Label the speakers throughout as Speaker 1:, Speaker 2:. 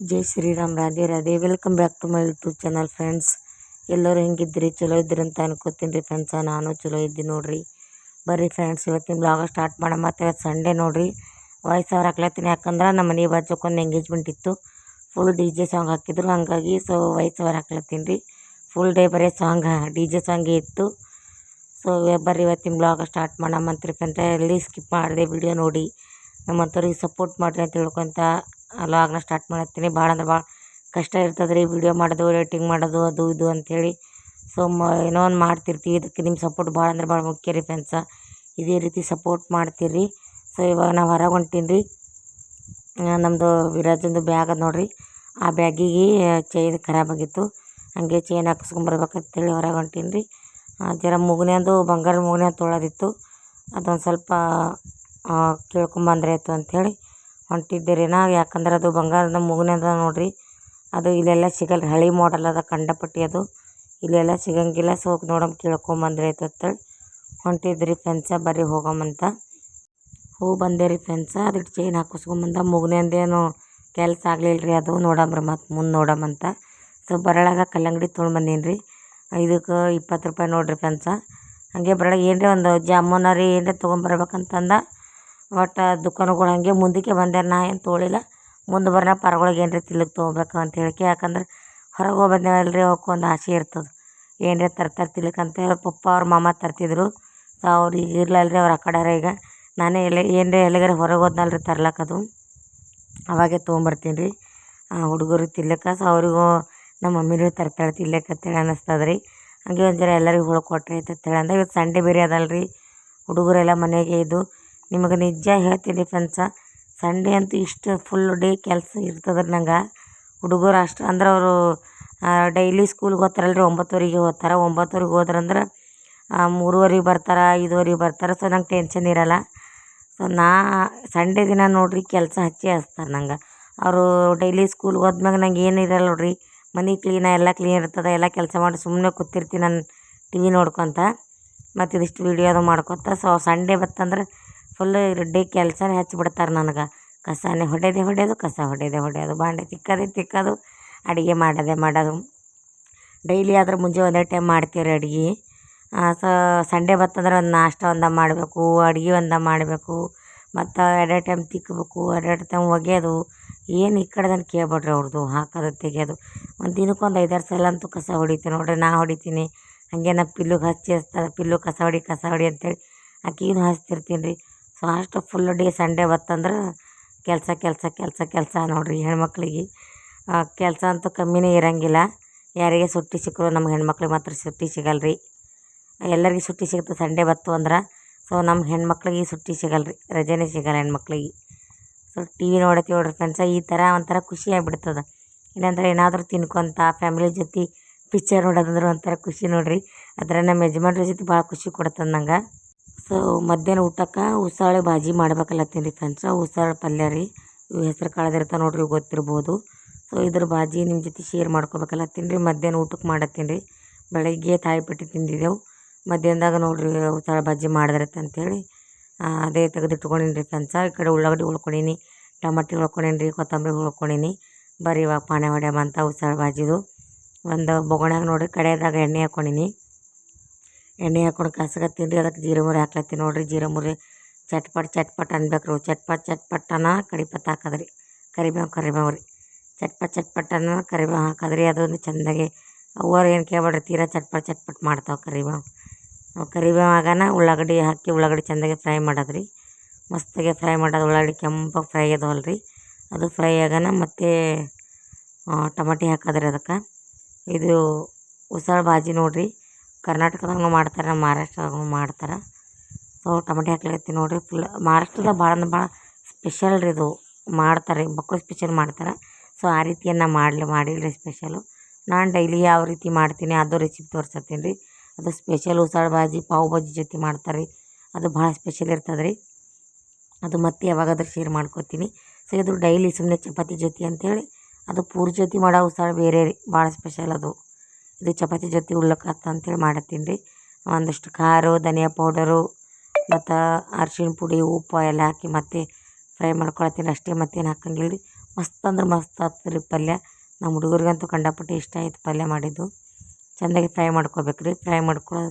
Speaker 1: Jai Shriram, Radhe Radhe. Welcome back to my YouTube channel friends ಎಲ್ಲರೂ ಹೆಂಗಿದ್ರಿ ಚಲೋ ಇದ್ರಿ ಅಂತ ಅನ್ಕೋತೀನಿ ರೀ ಫ್ರೆಂಡ್ಸ ನಾನು ಚಲೋ ಇದ್ದೀನಿ ನೋಡ್ರಿ. ಬರ್ರಿ ಫ್ರೆಂಡ್ಸ್ ಇವತ್ತಿನ ಬ್ಲಾಗ ಸ್ಟಾರ್ಟ್ ಮಾಡೋ ಮತ್ತು ಇವತ್ತು ಸಂಡೇ ನೋಡ್ರಿ. ವಾಯ್ಸ್ ಅವ್ರು ಹಾಕ್ಲತ್ತೀನಿ. ಯಾಕಂದ್ರೆ ನಮ್ಮ ಮನೆ ಬಾಜುಕೊಂದು ಎಂಗೇಜ್ಮೆಂಟ್ ಇತ್ತು. ಫುಲ್ ಡಿ ಜೆ ಸಾಂಗ್ ಹಾಕಿದ್ರು. ಹಾಗಾಗಿ ಸೊ ವಾಯ್ಸ್ ಅವ್ರು ಹಾಕ್ಲತ್ತೀನಿ ರೀ. ಫುಲ್ ಡೇ ಬರೀ ಸಾಂಗ್ ಡಿ ಜೆ ಸಾಂಗೇ ಇತ್ತು. ಸೊ ಬರ್ರಿ ಇವತ್ತಿನ ಬ್ಲಾಗ್ ಸ್ಟಾರ್ಟ್ ಮಾಡಮ್ಮಂತ್ರಿ ಫ್ರೆಂಡ್ಸ್ ಎಲ್ಲಿ ಸ್ಕಿಪ್ ಮಾಡಿದೆ ವಿಡಿಯೋ ನೋಡಿ. ನಮ್ಮಂಥವ್ರಿಗೆ ಸಪೋರ್ಟ್ ಮಾಡಿರಿ ಅಂತ ಹೇಳ್ಕೊತ ವ್ಲಾಗ್ನ ಸ್ಟಾರ್ಟ್ ಮಾಡತ್ತೀನಿ. ಭಾಳ ಅಂದ್ರೆ ಭಾಳ ಕಷ್ಟ ಇರ್ತದೆ ರೀ ವಿಡಿಯೋ ಮಾಡೋದು ಎಡಿಟಿಂಗ್ ಮಾಡೋದು, ಅದು ಇದು ಅಂಥೇಳಿ ಸೊ ಮ, ಏನೋ ಒಂದು ಮಾಡ್ತಿರ್ತೀವಿ. ಇದಕ್ಕೆ ನಿಮ್ಮ ಸಪೋರ್ಟ್ ಭಾಳ ಅಂದ್ರೆ ಭಾಳ ಮುಖ್ಯ ರೀ ಫ್ರೆಂಡ್ಸ ಇದೇ ರೀತಿ ಸಪೋರ್ಟ್ ಮಾಡ್ತೀರಿ. ಸೊ ಇವಾಗ ನಾವು ಹೊರಗೆ ಹೊಂಟೀನಿ ರೀ ನಮ್ಮದು ವಿರಾಜಂದು ಬ್ಯಾಗ್ ಅದು ನೋಡಿರಿ. ಆ ಬ್ಯಾಗಿಗೆ ಚೈನ್ ಖರಾಬ್ ಆಗಿತ್ತು. ಹಾಗೆ ಚೈನ್ ಹಾಕಿಸ್ಕೊಂಬರ್ಬೇಕಂತೇಳಿ ಹೊರಗೆ ಹೊಂಟೀನಿ ರೀ ಜರ ಮುಗ್ನೆಂದು ಬಂಗಾರ ಮುಗನೆ ತೊಳೋದಿತ್ತು. ಅದೊಂದು ಸ್ವಲ್ಪ ಕೇಳ್ಕೊಂಬಂದ್ರೆ ಆಯಿತು ಅಂಥೇಳಿ ಹೊಂಟಿದ್ದೆ ನಾವು ಯಾಕಂದ್ರೆ ಅದು ಬಂಗಾರದ ಮೂಗ್ನದ ನೋಡ್ರಿ. ಅದು ಇಲ್ಲೆಲ್ಲ ಸಿಗಲ್ಲ ಹಳೆ ಮಾಡಲ್ ಅದ, ಕಂಡಪಟ್ಟಿ ಅದು. ಇಲ್ಲೆಲ್ಲ ಸಿಗಂಗಿಲ್ಲ. ಸೊ ನೋಡಮ್ ಕೇಳ್ಕೊಂಬಂದ್ರೆ ಆಯ್ತು ಅಂತೇಳಿ ಹೊಂಟಿದ್ರಿ ಫ್ರೆಂಡ್ಸ ಬರ್ರಿ ಹೋಗಮ್ಮಂತ ಹೂ ಬಂದೇರಿ ಫ್ರೆಂಡ್ಸ ಅದಕ್ಕೆ ಚೈನ್ ಹಾಕಿಸ್ಕೊಂಬಂದ ಮುಗ್ನೆಂದೇನು ಕೆಲಸ ಆಗಲಿಲ್ಲ ರೀ ಅದು ನೋಡಮ್ರಿ ಮತ್ತು ಮುಂದೆ ನೋಡಮ್ಮಂತ ಸೊ, ಬರಳಾಗ ಕಲ್ಲಂಗಡಿ ತೊಗೊಂಡು ಬಂದೀನಿ ರೀ ಇದಕ್ಕೆ ಇಪ್ಪತ್ತು ರೂಪಾಯಿ ನೋಡಿರಿ ಫ್ರೆಂಡ್ಸ ಹಾಗೆ ಬರಳಾಗ ಏನರೇ ಒಂದು ಜಾಮೂನ ರೀ ಏನರೇ ತೊಗೊಂಬರ್ಬೇಕಂತಂದ. ಒಟ್ಟು ದುಕಾನುಗಳು ಹಂಗೆ ಮುಂದಕ್ಕೆ ಬಂದೆ ನಾ ಏನು ತೊಗೊಳಿಲ್ಲ ಮುಂದೆ ಬರೋಣ ಪರಗಳಿಗೆ ಏನರ ತಿಲಕ್ ತೊಗೋಬೇಕು ಅಂತ ಹೇಳಕ್ಕೆ ಯಾಕಂದ್ರೆ ಹೊರಗೆ ಹೋಗಿ ಬಂದೇವಲ್ಲ ರೀ ಅವಕ್ಕೆ ಒಂದು ಆಸೆ ಇರ್ತದೆ. ಏನರ ತರ್ತಾರೆ ತಿಲಕ್ ಅಂತ ಹೇಳಿ ಪಪ್ಪ ಅವ್ರ ಮಾಮ ತರ್ತಿದ್ರು. ಸೊ ಅವ್ರು ಈಗ ಇರಲಲ್ರಿ ಅವ್ರು ಆ ಈಗ. ನಾನೇ ಎಲ್ಲ ಏನರೇ ಎಲ್ಲಿಗಾರ ಹೊರಗೆ ಹೋದ್ನಲ್ರಿ ರೀ ತರ್ಲಕ್ಕೆ ಅದು. ಅವಾಗೆ ತೊಗೊಂಬರ್ತೀನಿ ರೀ ಹುಡುಗರಿಗೆ ತಿನ್ಲಿಕ್ಕೆ ಸೊ ಅವರಿಗೂ ನಮ್ಮ ಮಮ್ಮಿನೂ ತರ್ತಾಳೆ ತಿನ್ಲಿಕ್ಕೆ ಅಂತೇಳಿ ಅನ್ನಿಸ್ತದೆ ರೀ ಹಾಗೆ ಒಂದು ಜರ ಎಲ್ಲರಿಗೂ ಹುಳು ಕೊಟ್ಟರೆ ಆಯ್ತು ಅಂತೇಳಿ ಅಂದಾಗ ಇವತ್ತು ಸಂಡೇ ಬೇರೆ ಅದಲ್ಲ ರೀ ಹುಡುಗರೆಲ್ಲ ಮನೆಗೆ ಇದು ನಿಮಗೆ ನಿಜ ಹೇಳ್ತೀನಿ ಫ್ರೆಂಡ್ಸ ಸಂಡೇ ಅಂತೂ ಇಷ್ಟು ಫುಲ್ ಡೇ ಕೆಲಸ ಇರ್ತದೆ ರೀ ನಂಗೆ. ಹುಡುಗರು ಅಷ್ಟು ಅಂದ್ರೆ ಅವರು ಡೈಲಿ ಸ್ಕೂಲ್ಗೆ ಹೋಗ್ತಾರಲ್ಲ ರೀ ಒಂಬತ್ತುವರೆಗೆ ಹೋಗ್ತಾರೆ. ಒಂಬತ್ತುವರೆಗೆ ಹೋದ್ರಂದ್ರೆ ಮೂರುವರೆಗೆ ಬರ್ತಾರೆ, ಐದುವರೆಗೆ ಬರ್ತಾರೆ. ಸೊ ನಂಗೆ ಟೆನ್ಷನ್ ಇರಲ್ಲ. ಸೊ ನಾ ಸಂಡೇ ದಿನ ನೋಡಿರಿ ಕೆಲಸ ಹಚ್ಚಿ ಹಚ್ತಾರೆ ನಂಗೆ. ಅವರು ಡೈಲಿ ಸ್ಕೂಲ್ಗೆ ಹೋದ್ಮ್ಯಾಗ ನಂಗೆ ಏನು ಇರಲ್ಲ ನೋಡಿರಿ. ಮನೆ ಕ್ಲೀನ ಎಲ್ಲ ಕ್ಲೀನ್ ಇರ್ತದೆ, ಎಲ್ಲ ಕೆಲಸ ಮಾಡಿ ಸುಮ್ಮನೆ ಕೂತಿರ್ತೀನಿ ನಾನು ಟಿ ವಿ ನೋಡ್ಕೊತ. ಮತ್ತು ಇದಿಷ್ಟು ವೀಡಿಯೋ ಅದು ಮಾಡ್ಕೊತ. ಸೊ ಸಂಡೇ ಬತ್ತಂದ್ರೆ ಫುಲ್ ರೆಡ್ಡಿ ಕೆಲಸನೇ ಹಚ್ಚಿಬಿಡ್ತಾರೆ ನನಗೆ. ಕಸನೇ ಹೊಡೆಯೋದೇ ಹೊಡೆಯೋದು, ಕಸ ಹೊಡೆದೆ ಹೊಡೆಯೋದು. ಬಾಂಡೆ ತಿಕ್ಕೋದೇ ತಿಕ್ಕೋದು, ಅಡುಗೆ ಮಾಡೋದೇ ಮಾಡೋದು. ಡೈಲಿ ಆದ್ರೆ ಮುಂಜಾನೆ ಒಂದೇ ಟೈಮ್ ಮಾಡ್ತೀವಿ ರೀ ಅಡುಗೆ ಸೊ, ಸಂಡೇ ಬತ್ತಂದ್ರೆ ಒಂದು ನಾಷ್ಟ ಒಂದ ಮಾಡಬೇಕು, ಅಡುಗೆ ಒಂದ ಮಾಡಬೇಕು. ಮತ್ತು ಎರಡೆರಡು ಟೈಮ್ ತಿಕ್ಕಬೇಕು ಎರಡೆರಡು ಟೈಮ್ ಒಗೆಯೋದು ಏನು ಈ ಕಡೆದನ್ನು ಕೇಳ್ಬೇಡ್ರಿ ಅವ್ರದ್ದು ಹಾಕೋದು ತೆಗೆಯೋದು ಒಂದು ದಿನಕ್ಕೆ ಒಂದು ಐದಾರು ಸಲ ಅಂತೂ ಕಸ ಹೊಡಿತೀನಿ ನೋಡಿರಿ, ನಾ ಹೊಡಿತೀನಿ. ಹಾಗೆ ನಾ ಪಿಲ್ಲುಗೆ ಹಚ್ಚಿ ಹಚ್ತಾರೆ ಪಿಲ್ಲು ಕಸ ಹೊಡಿ ಕಸ ಹೊಡಿ ಅಂತೇಳಿ. ಆಕಿಗೂ ಹಚ್ತಿರ್ತೀನಿ ರೀ ಅಷ್ಟು ಫುಲ್ ಡೇ ಸಂಡೇ ಬತ್ತಂದ್ರೆ ಕೆಲಸ ಕೆಲಸ ಕೆಲಸ ಕೆಲಸ ನೋಡಿರಿ ಹೆಣ್ಮಕ್ಳಿಗೆ. ಕೆಲಸ ಅಂತೂ ಕಮ್ಮಿನೇ ಇರೋಂಗಿಲ್ಲ. ಯಾರಿಗೆ ಸುಟ್ಟಿ ಸಿಕ್ಕರು ನಮ್ಮ ಹೆಣ್ಮಕ್ಳಿಗೆ ಮಾತ್ರ ಸುಟ್ಟಿ ಸಿಗಲ್ಲ ರೀ ಎಲ್ಲರಿಗೆ ಸುಟ್ಟಿ ಸಿಗುತ್ತೆ ಸಂಡೇ ಬತ್ತು ಅಂದ್ರೆ. ಸೊ ನಮ್ಮ ಹೆಣ್ಮಕ್ಳಿಗೆ ಸುಟ್ಟಿ ಸಿಗಲ್ಲ ರೀ ರಜೆನೇ ಸಿಗಲ್ಲ ಹೆಣ್ಮಕ್ಳಿಗೆ. ಸೊ ಟಿ ವಿ ನೋಡಕ್ಕೆ ನೋಡ್ರಿ ಫ್ರೆಂಡ್ಸ ಈ ಥರ ಒಂಥರ ಖುಷಿ ಆಗ್ಬಿಡ್ತದೆ. ಏನಂದ್ರೆ ಏನಾದರೂ ತಿನ್ಕೊಂತ ಫ್ಯಾಮಿಲಿ ಜೊತೆ ಪಿಕ್ಚರ್ ನೋಡೋದಂದ್ರೆ ಒಂಥರ ಖುಷಿ ನೋಡಿರಿ. ಅದರ ನಮ್ಮ ಯಜಮಾನ್ರ ಜೊತೆ ಭಾಳ ಖುಷಿ ಕೊಡ್ತದೆ ನಂಗೆ. ಸೊ ಮಧ್ಯಾಹ್ನ ಊಟಕ್ಕೆ ಉಸಾಳೆ ಭಾಜಿ ಮಾಡ್ಬೇಕಲ್ಲತ್ತೀನಿ ರೀ ಫ್ರೆಂಡ್ಸ ಉಸಾಳೆ ಪಲ್ಯ ರೀ. ಇವು ಹೆಸ್ರು ಕಾಳದಿರ್ತಾವೆ ನೋಡಿರಿ ಗೊತ್ತಿರ್ಬೋದು. ಸೊ ಇದ್ರ ಭಾಜಿ ನಿಮ್ಮ ಜೊತೆ ಶೇರ್ ಮಾಡ್ಕೊಬೇಕಲ್ಲತ್ತೀನಿ ರೀ ಮಧ್ಯಾಹ್ನ ಊಟಕ್ಕೆ ಮಾಡತ್ತೀನಿ ರೀ ಬೆಳಗ್ಗೆ ತಾಳಿಪಟ್ಟು ತಿಂದಿದ್ದೆವು. ಮಧ್ಯಾಹ್ನದಾಗ ನೋಡಿರಿ ಉಸಾಳೆ ಭಾಜಿ ಮಾಡಿದ್ರೈತೆ ಅಂಥೇಳಿ ಅದೇ ತೆಗೆದಿಟ್ಕೊಂಡೀನಿ ರೀ ಫ್ರೆಂಡ್ಸ ಈ ಕಡೆ ಉಳ್ಳಾಗಡ್ಡಿ ಉಳ್ಕೊಂಡೀನಿ, ಟಮಾಟಿ ಉಳ್ಕೊಂಡೀನಿ ರೀ ಕೊತ್ತಂಬರಿ ಉಳ್ಕೊಂಡೀನಿ. ಬರೀ ಇವಾಗ ಪಾನೆ ಹೊಡ್ಯಾಮಂತ ಉಸಾಳೆ ಭಾಜಿದು ಒಂದು ಬೊಗಣ್ಯಾಗ ನೋಡಿರಿ, ಕಡೆಯದಾಗ ಎಣ್ಣೆ ಹಾಕ್ಕೊಂಡೀನಿ ಎಣ್ಣೆ ಹಾಕೊಂಡು ಕಸಗತ್ತೀನಿ ರೀ ಅದಕ್ಕೆ ಜೀರ ಮುರಿ ಹಾಕ್ಲತ್ತೀನಿ ನೋಡಿರಿ. ಜೀರ ಮುರಿ ಚಟ್ಪಟ್ ಚಟ್ಪಟ್ ಅನ್ಬೇಕು ರೀ ಚಟ್ಪಟ್, ಚಟ್ಪಟ್ಟನ ಕಡಿಪತ್ತ ಹಾಕದ್ರಿ. ಕರಿಬೇವು ಕರಿಬೇವು ರೀ. ಚಟ್ಪಟ್, ಚಟ್ಪಟ್ಟನ ಕರಿಬೇವು ಹಾಕದ್ರಿ. ಅದೊಂದು ಚೆಂದಾಗಿ ಅವ್ವರು ಏನು ಕೇಳ್ಬೇಡ್ರಿ, ತೀರಾ ಚಟ್ಪಟ್ ಚಟ್ಪಟ್ ಮಾಡ್ತಾವೆ ಕರಿಬೇವು. ಕರಿಬೇವು ಆಗನ ಉಳ್ಳಾಗಡ್ಡಿ ಹಾಕಿ ಉಳ್ಳಾಗಡ್ಡಿ ಚೆಂದಾಗಿ ಫ್ರೈ ಮಾಡೋದ್ರಿ. ಮಸ್ತಾಗೆ ಫ್ರೈ ಮಾಡೋದು ಉಳ್ಳಾಗಡ್ಡಿ ಕೆಂಪು ಫ್ರೈ ಅದವಲ್ಲ ರೀ ಅದು ಫ್ರೈ ಆಗನ ಮತ್ತು ಟಮಾಟಿ ಹಾಕೋದ್ರಿ ಅದಕ್ಕೆ. ಇದು ಉಸಳ ಭಾಜಿ ನೋಡಿರಿ. ಕರ್ನಾಟಕದಾಗೂ ಮಾಡ್ತಾರೆ ನಮ್ಮ ಮಹಾರಾಷ್ಟ್ರದಾಗೂ ಮಾಡ್ತಾರೆ. ಸೊ, ಟೊಮೆಟೊ ಹಾಕ್ಲತ್ತೀನಿ ನೋಡಿರಿ ಫುಲ್ ಮಹಾರಾಷ್ಟ್ರದಾಗ ಭಾಳ ಅಂದ್ರೆ ಭಾಳ ಸ್ಪೆಷಲ್ ರೀ ಇದು. ಮಾಡ್ತಾರೆ ಮಕ್ಕಳು ಸ್ಪೆಷಲ್ ಮಾಡ್ತಾರೆ. ಸೊ ಆ ರೀತಿಯನ್ನು ಮಾಡಲಿ ಮಾಡಿಲ್ಲ ರೀ ಸ್ಪೆಷಲು ನಾನು ಡೈಲಿ ಯಾವ ರೀತಿ ಮಾಡ್ತೀನಿ, ಅದು ರೆಸಿಪಿ ತೋರ್ಸತ್ತೀನಿ ರೀ ಅದು ಸ್ಪೆಷಲ್ ಉಸಾಳ ಭಾಜಿ, ಪಾವ್ ಭಾಜಿ ಜೊತೆ ಮಾಡ್ತಾರೆ ರೀ ಅದು ಭಾಳ ಸ್ಪೆಷಲ್ ಇರ್ತದೆ ರೀ ಅದು ಮತ್ತೆ ಯಾವಾಗಾದ್ರೂ ಶೇರ್ ಮಾಡ್ಕೊತೀನಿ. ಸೊ ಇದು ಡೈಲಿ ಸುಮ್ಮನೆ ಚಪಾತಿ ಜೊತೆ ಅಂತೇಳಿ, ಅದು ಪೂರಿ ಜೊತೆ ಮಾಡೋ ಉಸಾಳ ಬೇರೆ ರೀ ಭಾಳ ಸ್ಪೆಷಲ್ ಅದು. ಇದು ಚಪಾತಿ ಜೊತೆ ಉಲ್ಲಕತ್ತ ಅಂತೇಳಿ ಮಾಡತ್ತೀನಿ ರೀ. ಒಂದಷ್ಟು ಖಾರ, ಧನಿಯಾ ಪೌಡರು ಮತ್ತು ಅರ್ಶಿಣ ಪುಡಿ, ಉಪ್ಪು ಎಲ್ಲ ಹಾಕಿ ಮತ್ತೆ ಫ್ರೈ ಮಾಡ್ಕೊಳತ್ತೀನಿ. ಅಷ್ಟೇ ಮತ್ತೇನು ಹಾಕಂಗಿಲ್ಲ ರೀ. ಮಸ್ತ್ ಅಂದ್ರೆ ಮಸ್ತ್ ಆಗ್ತದೆ ರೀ ಪಲ್ಯ. ನಮ್ಮ ಹುಡುಗರಿಗಂತೂ ಕಂಡಾಪಟ್ಟೆ ಇಷ್ಟ ಆಯ್ತು ಪಲ್ಯ ಮಾಡಿದ್ದು. ಚೆಂದಾಗಿ ಫ್ರೈ ಮಾಡ್ಕೋಬೇಕು ರೀ. ಫ್ರೈ ಮಾಡ್ಕೊಳ್ಳೋ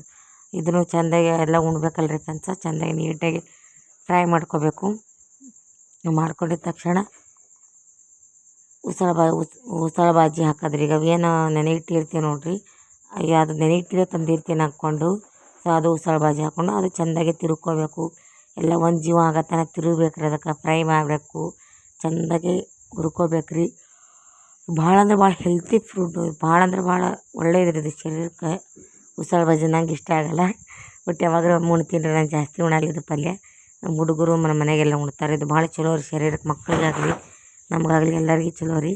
Speaker 1: ಇದನ್ನು ಚೆಂದಾಗಿ ಎಲ್ಲ ಉಣ್ಬೇಕಲ್ಲ ರೀ ಫ್ರೆಂಡ್ಸ. ಚೆಂದಾಗಿ ನೀಟಾಗಿ ಫ್ರೈ ಮಾಡ್ಕೋಬೇಕು. ಮಾಡ್ಕೊಂಡಿದ್ದ ತಕ್ಷಣ ಉಸಳ ಬಾ ಉಸಳ ಬಾಜಿ ಹಾಕೋದ್ರಿ. ಈಗ ಅವೇನು ನೆನೆ ಇಟ್ಟಿರ್ತೀವಿ ನೋಡಿರಿ. ಅದು ನೆನೆ ಇಟ್ಟಿರೋ ತಂದಿರ್ತೀನಿ ಹಾಕ್ಕೊಂಡು ಸೊ ಅದು ಉಸಳ ಬಾಜಿ ಹಾಕ್ಕೊಂಡು ಅದು ಚೆಂದಾಗಿ ತಿರ್ಕೋಬೇಕು. ಎಲ್ಲ ಒಂದು ಜೀವ ಆಗೋ ತನಕ ತಿರುಗ್ಬೇಕು ರೀ ಅದಕ್ಕೆ ಫ್ರೈ ಮಾಡಬೇಕು. ಚೆಂದಾಗಿ ಹುರ್ಕೋಬೇಕು ರೀ ಭಾಳ ಅಂದ್ರೆ ಭಾಳ ಹೆಲ್ತಿ ಫುಡ್ಡು ಭಾಳ ಅಂದ್ರೆ ಭಾಳ ಒಳ್ಳೇದು ರೀ ಇದು ಶರೀರಕ್ಕೆ. ಉಸಳ ಬಾಜಿ ನಂಗೆ ಇಷ್ಟ ಆಗಲ್ಲ. ಬಟ್ ಯಾವಾಗಾರ ಉಣ್ತೀನಿ ನಾನು ಜಾಸ್ತಿ ಉಣಲಿದ್ದು ಇದು ಪಲ್ಯ. ನಮ್ಮ ಹುಡುಗರು ನಮ್ಮ ಮನೆಗೆಲ್ಲ ಉಣ್ತಾರೆ. ಇದು ಭಾಳ ಚಲೋ ರೀ, ಶರೀರಕ್ಕೆ ಮಕ್ಕಳಿಗಾಗಲಿ. ನಮಗಾಗಲಿ ಎಲ್ಲರಿಗೂ ಚಲೋ ರೀ.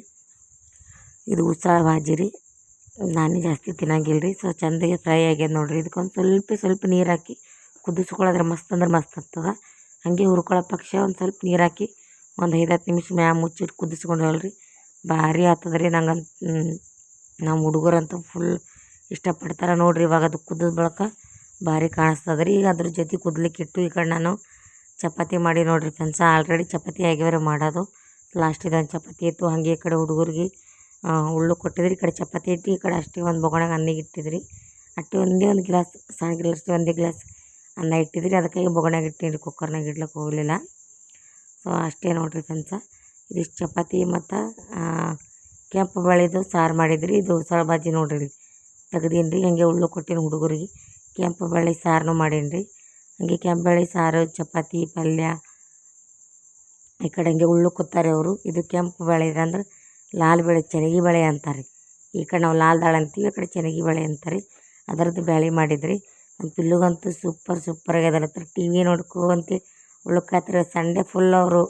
Speaker 1: ಇದು ಉಸಳ ಬಾಜಿ ರೀ. ನಾನು ಜಾಸ್ತಿ ತಿನ್ನಂಗಿಲ್ಲ ರೀ. ಸೊ ಚೆಂದಾಗಿ ಫ್ರೈ ಆಗ್ಯದ ನೋಡಿರಿ. ಇದಕ್ಕೊಂದು ಸ್ವಲ್ಪ ಸ್ವಲ್ಪ ನೀರು ಹಾಕಿ ಕುದಿಸ್ಕೊಳ್ಳೋದ್ರೆ ಮಸ್ತ್ ಅಂದ್ರೆ ಮಸ್ತ್ ಆಗ್ತದೆ. ಹಾಗೆ ಹುರ್ಕೊಳ್ಳೋ ಪಕ್ಷ ಒಂದು ಸ್ವಲ್ಪ ನೀರು ಹಾಕಿ ಒಂದು ಐದು ಹತ್ತು ನಿಮಿಷ ಮ್ಯಾ ಮುಚ್ಚಿಟ್ಟು ಕುದಿಸ್ಕೊಂಡು ಹೇಳ್ರಿ. ಭಾರಿ ಆಗ್ತದ ರೀ ನಂಗಂತ ನಮ್ಮ ಹುಡುಗರಂತೂ ಫುಲ್ ಇಷ್ಟಪಡ್ತಾರೆ ನೋಡಿರಿ ಇವಾಗ ಅದು ಕುದ್ದ ಬಳಿಕ ಭಾರಿ ಕಾಣಿಸ್ತದೆ ರೀ ಈಗ ಅದ್ರ ಜೊತೆ ಕುದ್ಲಿಕ್ಕೆ ಇಟ್ಟು ಈ ಕಡೆ ನಾನು ಚಪಾತಿ ಮಾಡಿ ನೋಡಿರಿ ಫ್ರೆಂಡ್ಸ ಆಲ್ರೆಡಿ ಚಪಾತಿ ಆಗ್ಯಾವ್ರಿ ಮಾಡೋದು. ಲಾಸ್ಟಿಗೆ ಒಂದು ಚಪಾತಿ ಇತ್ತು. ಹಾಗೆ ಈ ಕಡೆ ಹುಡುಗರಿಗೆ ಉಳ್ಳು ಕೊಟ್ಟಿದ್ರಿ. ಈ ಕಡೆ ಚಪಾತಿ ಇಟ್ಟು ಈ ಕಡೆ ಅಷ್ಟೇ ಒಂದು ಬೊಗಣಾಗ ಅನ್ನಿಗೆ ಇಟ್ಟಿದ್ರಿ. ಅಷ್ಟೇ ಒಂದೇ ಒಂದು ಗ್ಲಾಸ್, ಸಣ್ಣ ಗ್ಲಾಸ್, ಒಂದೇ ಗ್ಲಾಸ್ ಅನ್ನ ಇಟ್ಟಿದ್ರಿ. ಅದಕ್ಕಾಗಿ ಬೊಗಣಾಗ ಇಟ್ಟಿನಿ ಕುಕ್ಕರ್ನಾಗ ಇಡ್ಲಿಕ್ಕೆ ಹೋಗಲಿಲ್ಲ. ಸೊ ಅಷ್ಟೇ ನೋಡಿರಿ ಫ್ರೆಂಡ್ಸ ಇದಿಷ್ಟು ಚಪಾತಿ ಮತ್ತು ಕೆಂಪು ಬೇಳೆದು ಸಾರು ಮಾಡಿದ್ರಿ. ಇದು ಸಳ ಬಾಜಿ ನೋಡಿರಿ ತೆಗ್ದೀನಿ ರೀ ಹಾಗೆ ಉಳ್ಳು ಕೊಟ್ಟೀನಿ ಹುಡುಗರಿಗೆ. ಕೆಂಪು ಬೇಳೆ ಸಾರನ್ನು ಮಾಡೀನಿ ರೀ ಹಾಗೆ ಕೆಂಪು ಬೇಳೆ ಸಾರು, ಚಪಾತಿ, ಪಲ್ಯ ಈ ಕಡೆ ಹಂಗೆ ಉಳ್ಳು ಕೊತ್ತಾರೆ ಅವರು. ಇದು ಕೆಂಪು ಬೇಳೆ ಅಂದ್ರೆ ಲಾಲ್ ಬೆಳೆ, ಚೆನ್ನಾಗಿ ಬಳೆ ಅಂತಾರೆ. ಈ ಕಡೆ ನಾವು ಲಾಲ್ ದಾಳ್ ಅಂತೀವಿ, ಈ ಕಡೆ ಚೆನ್ನಾಗಿ ಬಳೆ ಅಂತಾರೆ. ಅದರದ್ದು ಬ್ಯಾಳಿ ಮಾಡಿದ್ರಿ. ನಮ್ಮ ಪಿಲ್ಲುಗಂತೂ ಸೂಪರ್ ಸೂಪರ್ ಆಗ್ಯದ ಟಿ ವಿ ನೋಡ್ಕೊಂತ ಉಳ್ಕಾತ್ರಿ. ಸಂಡೆ ಫುಲ್ ಅವರು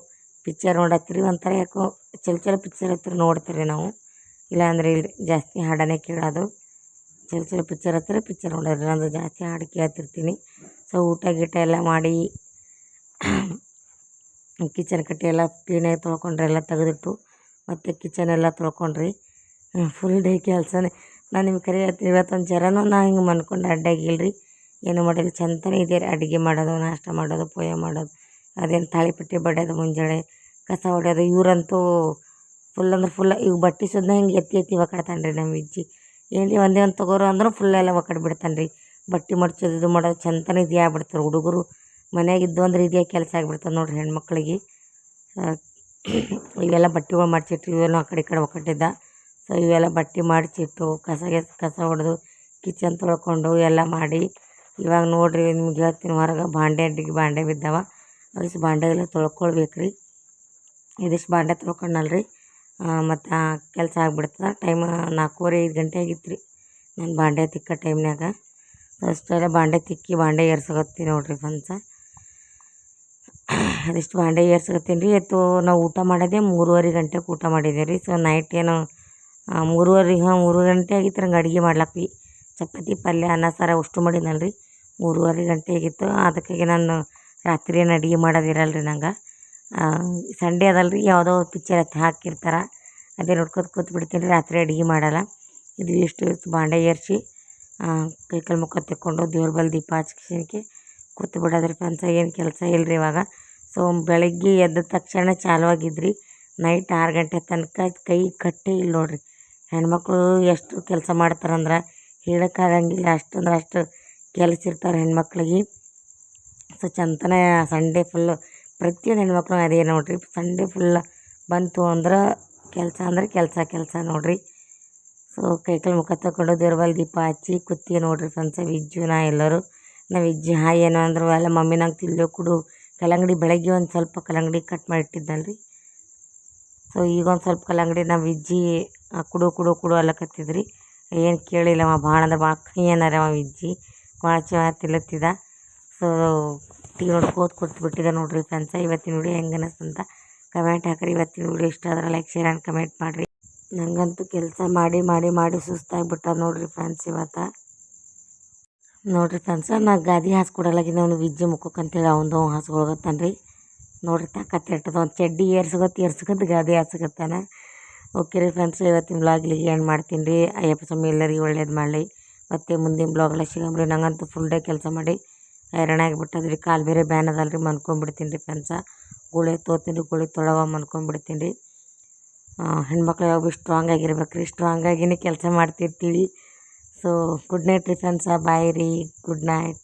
Speaker 1: ಪಿಕ್ಚರ್ ನೋಡತ್ತೀರಿ ಒಂಥರ ಯಾಕೋ ಚಲೋ ಚಲೋ ಪಿಕ್ಚರ್ ಹತ್ರ ನೋಡ್ತೀರಿ ನಾವು. ಇಲ್ಲಾಂದ್ರೆ ಇಲ್ಲಿ ಜಾಸ್ತಿ ಹಾಡನೇ ಕೇಳೋದು. ಚಲೋ ಚಲೋ ಪಿಕ್ಚರ್ ಹತ್ತಿರ ಪಿಕ್ಚರ್ ನೋಡೋದು ನಾನು ಜಾಸ್ತಿ ಹಾಡು ಕೇಳ್ತಿರ್ತೀನಿ. ಸೊ ಊಟ ಗೀಟ ಎಲ್ಲ ಮಾಡಿ ಕಿಚನ್ ಕಟ್ಟೆ ಎಲ್ಲ ಕ್ಲೀನಾಗಿ ತೊಳ್ಕೊಂಡ್ರೆ ಎಲ್ಲ ತೆಗೆದಿಟ್ಟು ಮತ್ತು ಕಿಚನ್ ಎಲ್ಲ ತೊಳ್ಕೊಂಡ್ರಿ. ಫುಲ್ ಡೇ ಕೆಲಸನೇ. ನಾನು ನಿಮ್ಗೆ ಕರೆ ಹೇಳ್ತೀನಿ, ಇವತ್ತೊಂದು ಜರನೂ ನಾ ಹಿಂಗೆ ಮನ್ಕೊಂಡು ಅಡ್ಡಾಗಿಲ್ಲ ರೀ ಏನು ಮಾಡಿಲ್ಲ ಚಂದನೇ ಇದೆ ರೀ, ಅಡುಗೆ ಮಾಡೋದು, ನಾಷ್ಟ ಮಾಡೋದು, ಪೋಯ ಮಾಡೋದು. ಅದೇನು ತಾಳಿಪಟ್ಟು ಬಡಿಯೋದು ಮುಂಜಾನೆ ಕಸ ಹೊಡೆಯೋದು, ಇವರಂತೂ ಫುಲ್ ಅಂದ್ರೆ ಫುಲ್ ಈಗ ಬಟ್ಟೆ ಸುದ್ದ ಹಿಂಗೆ ಎತ್ತಿ ಎತ್ತಿ ಒಕಾಡ್ತಾನೆ ರೀ ನಮ್ಮ ಇಜ್ಜಿ ಏನು ರೀ ಒಂದೇ ಒಂದು ತಗೋರು ಅಂದ್ರೆ ಫುಲ್ ಎಲ್ಲ ಒಕಾಡ್ ಬಿಡ್ತಾನೆ ರೀ. ಬಟ್ಟೆ ಮಡ್ಚೋದು, ಇದು ಮಾಡೋದು, ಚಂದನೇ ಇದು ಆಗ್ಬಿಡ್ತಾರೆ ಹುಡುಗರು. ಮನ್ಯಾಗ ಇದ್ದು ಅಂದ್ರೆ ಇದೇ ಕೆಲಸ ಆಗಿಬಿಡ್ತದೆ ನೋಡಿರಿ ಹೆಣ್ಮಕ್ಳಿಗೆ. ಇವೆಲ್ಲ ಬಟ್ಟೆಗಳು ಮಡ್ಚಿಟ್ಟು ಇವೆಲ್ಲ ಆ ಕಡೆ ಈ ಕಡೆ ಒಕ್ಕಟ್ಟಿದ್ದ. ಸೊ ಇವೆಲ್ಲ ಬಟ್ಟೆ ಮಡ್ಚಿಟ್ಟು ಕಸ ಗಿಸ ಕಸ ಹೊಡೆದು ಕಿಚನ್ ತೊಳ್ಕೊಂಡು ಎಲ್ಲ ಮಾಡಿ. ಇವಾಗ ನೋಡಿರಿ ನಿಮ್ಗೆ ಹೇಳ್ತೀನಿ ಹೊರಗೆ ಬಾಂಡೆ ಅಡ್ಡಿಗೆ ಬಾಂಡೆ ಬಿದ್ದಾವ. ಅವಿಷ್ಟು ಬಾಂಡೆ ಎಲ್ಲ ತೊಳ್ಕೊಳ್ಬೇಕು ರೀ ಇದಿಷ್ಟು ಬಾಂಡೆ ತೊಳ್ಕೊಂಡಲ್ಲ ರೀ ಮತ್ತು ಕೆಲಸ ಆಗ್ಬಿಡ್ತದೆ. ಟೈಮ್ ನಾಲ್ಕೂವರೆ ಐದು ಗಂಟೆ ಆಗಿತ್ತು ರೀ ನಾನು ಬಾಂಡೆ ತಿಕ್ಕೋ ಟೈಮ್ನಾಗ ಅಷ್ಟೆಲ್ಲ ಬಾಂಡೆ ತಿಕ್ಕಿ ಬಾಂಡೆ ಏರ್ಸಕತ್ತೀನಿ ನೋಡಿರಿ ಫ್ರೆಂಡ್ಸ ಅದಿಷ್ಟು ಬಾಂಡೆ ಏರ್ಸ್ಕೊತೀನಿ ರೀ. ಎತ್ತು ನಾವು ಊಟ ಮಾಡೋದೇ ಮೂರುವರೆ ಗಂಟೆಗೆ ಊಟ ಮಾಡಿದ್ದೇವೆ ರೀ. ಸೊ ನೈಟ್ ಏನು ಮೂರುವರೆ, ಹಾಂ, ಮೂರು ಗಂಟೆ ಆಗಿತ್ತು ನಂಗೆ ಅಡುಗೆ ಮಾಡ್ಲಾಕ್ವಿ ಚಪಾತಿ, ಪಲ್ಯ, ಅನ್ನ, ಸಾರು ಅಷ್ಟು ಮಾಡಿದ್ನಲ್ಲ ರೀ. ಮೂರುವರೆ ಗಂಟೆ ಆಗಿತ್ತು. ಅದಕ್ಕಾಗಿ ನಾನು ರಾತ್ರಿ ಏನು ಅಡುಗೆ ಮಾಡೋದಿರಲ್ಲ ರೀ ನಂಗೆ. ಸಂಡೇ ಅದಲ್ಲ ರೀ ಯಾವುದೋ ಪಿಕ್ಚರ್ ಹತ್ತಿ ಹಾಕಿರ್ತಾರೆ. ಅದೇ ನೋಡ್ಕೊತ ಕೂತ್ ಬಿಡ್ತೀನಿ ರೀ, ರಾತ್ರಿ ಅಡುಗೆ ಮಾಡಲ್ಲ. ಇದು ಇಷ್ಟು ಬಾಂಡೆ ಏರಿಸಿ ಕೈ ಕಾಲು ಮುಖ ತೆಕ್ಕೊಂಡು ದೇವ್ರ ಬಳಿ ದೀಪ ಹಚ್ಲಿಕ್ಕೆ ಕೂತು ಬಿಡೋದ್ರಿ ಫ್ರೆಂಡ್ಸ್ ಏನು ಕೆಲಸ ಇಲ್ಲ ರೀ ಇವಾಗ. ಸೊ ಬೆಳಗ್ಗೆ ಎದ್ದ ತಕ್ಷಣ ಚಾಲು ಆಗಿದ್ರಿ ನೈಟ್ ಆರು ಗಂಟೆ ತನಕ ಕೈ ಕಟ್ಟೇ ಇಲ್ಲ ನೋಡಿರಿ. ಹೆಣ್ಮಕ್ಳು ಎಷ್ಟು ಕೆಲಸ ಮಾಡ್ತಾರಂದ್ರೆ ಹೇಳೋಕ್ಕಾಗಂಗಿಲ್ಲ. ಅಷ್ಟಂದ್ರೆ ಅಷ್ಟು ಕೆಲಸ ಇರ್ತಾರೆ ಹೆಣ್ಮಕ್ಳಿಗೆ. ಸೊ ಚಂತನೆ ಸಂಡೇ ಫುಲ್ಲು ಪ್ರತಿಯೊಂದು ಹೆಣ್ಮಕ್ಳು ಅದೇ ನೋಡಿರಿ. ಸಂಡೇ ಫುಲ್ ಬಂತು ಅಂದ್ರೆ ಕೆಲಸ ಅಂದ್ರೆ ಕೆಲಸ ಕೆಲಸ ನೋಡಿರಿ. ಸೊ ಕೈ ಕಾಲು ಮುಖ ತಗೊಂಡು ದೇವ್ರ ದೀಪ ಹಚ್ಚಿ ಕೂತೀವಿ ನೋಡಿರಿ ಫ್ರೆಂಡ್ಸ್ ವಿಜ್ಜು ನಾ ಎಲ್ಲರೂ. ನಾವು ವಿಜ್ಜಿ ಹಾಯ್ ಏನು ಅಂದರು ಎಲ್ಲ ಮಮ್ಮಿ ನಂಗೆ ತಿಲ್ಲೆ ಕೊಡು. ಕಲ್ಲಂಗಡಿ ಬೆಳಗ್ಗೆ ಒಂದು ಸ್ವಲ್ಪ ಕಲ್ಲಂಗಡಿ ಕಟ್ ಮಾಡಿಟ್ಟಿದ್ದಲ್ರಿ ಸೊ ಈಗ ಒಂದು ಸ್ವಲ್ಪ ಕಲ್ಲಂಗಡಿ ನಾವು ವಿಜ್ಜಿ ಕುಡು ಕುಡು ಕುಡು ಅಲ್ಲಕತ್ತಿದ್ರಿ. ಏನು ಕೇಳಿಲ್ಲ ಅವ ಭಾಳ ಅಂದ್ರೆ ಭಾಳ ಕೈ ಏನಾರ ಅವ ವಿಜ್ಜಿ ಭಾಳ ಚೆನ್ನಾಗಿ ತಿಲ್ಲತ್ತಿದ ಸೊ ಟೀ ನೋಡಿ ಕೂತ್ ಬಿಟ್ಟಿದ್ದೆ ನೋಡಿರಿ ಫ್ರೆಂಡ್ಸ ಇವತ್ತಿನ ವಿಡಿಯೋ ಹೆಂಗೆ ಅನ್ನಿಸ್ತಂತ ಕಮೆಂಟ್ ಹಾಕ್ರಿ. ಇವತ್ತಿನ ವಿಡಿಯೋ ಇಷ್ಟ ಆದ್ರೆ ಲೈಕ್ ಶೇರ್ ಆ್ಯಂಡ್ ಕಮೆಂಟ್ ಮಾಡಿರಿ. ನನಗಂತೂ ಕೆಲಸ ಮಾಡಿ ಮಾಡಿ ಮಾಡಿ ಸುಸ್ತಾಗ್ಬಿಟ್ಟ ನೋಡಿರಿ ಫ್ರೆಂಡ್ಸ್ ಇವತ್ತು. ನೋಡಿರಿ ಫ್ರೆಂಡ್ಸ, ನಾ ಗಾದಿ ಹಾಸ್ಕೊಡಲಾಗಿದ್ದೆ ಅವ್ನು ವಿಜ್ಜಿ ಮುಖಕ್ಕಂತೇಳಿ ಅವನದು ಹಾಸ್ಕೊಳಗತ್ತಾನ ರೀ ನೋಡ್ರಿ ತಾಕತ್ತು ಇಟ್ಟದ ಒಂದು ಚಡ್ಡಿ ಏರ್ಸ್ಕೊತ್ ಏರ್ಸ್ಕೊತ್ ಗಾದಿ ಹಾಸ್ಕತ್ತಾನ ಓಕೆ ರೀ ಫ್ರೆಂಡ್ಸ್, ಇವತ್ತಿನ ಬ್ಲಾಗ್ಲಿಗೆ ಏನು ಮಾಡ್ತೀನಿ ರೀ ಅಯ್ಯಪ್ಪ ಸ್ವಾಮಿ, ಎಲ್ಲರಿಗೂ ಒಳ್ಳೇದು ಮಾಡಲಿ. ಮತ್ತು ಮುಂದಿನ ಬ್ಲಾಗ್ಲ ಸಿಗಂಬ್ರಿ ನಂಗಂತೂ ಫುಲ್ ಡೇ ಕೆಲಸ ಮಾಡಿ ಹೈರಾಣ ಆಗಿಬಿಟ್ಟದ್ರಿ. ಕಾಲು ಬೇರೆ ಬ್ಯಾನ್ ಅದಲ್ಲ ರೀ ಮನ್ಕೊಂಬಿಡ್ತೀನಿ ರೀ ಫ್ರೆಂಡ್ಸ. ಗುಳಿ ತೋತೀನಿ ರೀ ಗುಳಿ ತೊಳವ ಮನ್ಕೊಂಬಿಡ್ತೀನಿ ರೀ ಹೆಣ್ಮಕ್ಳು ಯಾವಾಗ ಸ್ಟ್ರಾಂಗ್ ಆಗಿರ್ಬೇಕು ರೀ ಸ್ಟ್ರಾಂಗ್ ಆಗಿನೇ ಕೆಲಸ ಮಾಡ್ತಿರ್ತೀವಿ. ಸೊ ಗುಡ್ ನೈಟ್ ರೀ ಫ್ರೆಂಡ್ಸ ಬಾಯ್ ರೀ ಗುಡ್ ನೈಟ್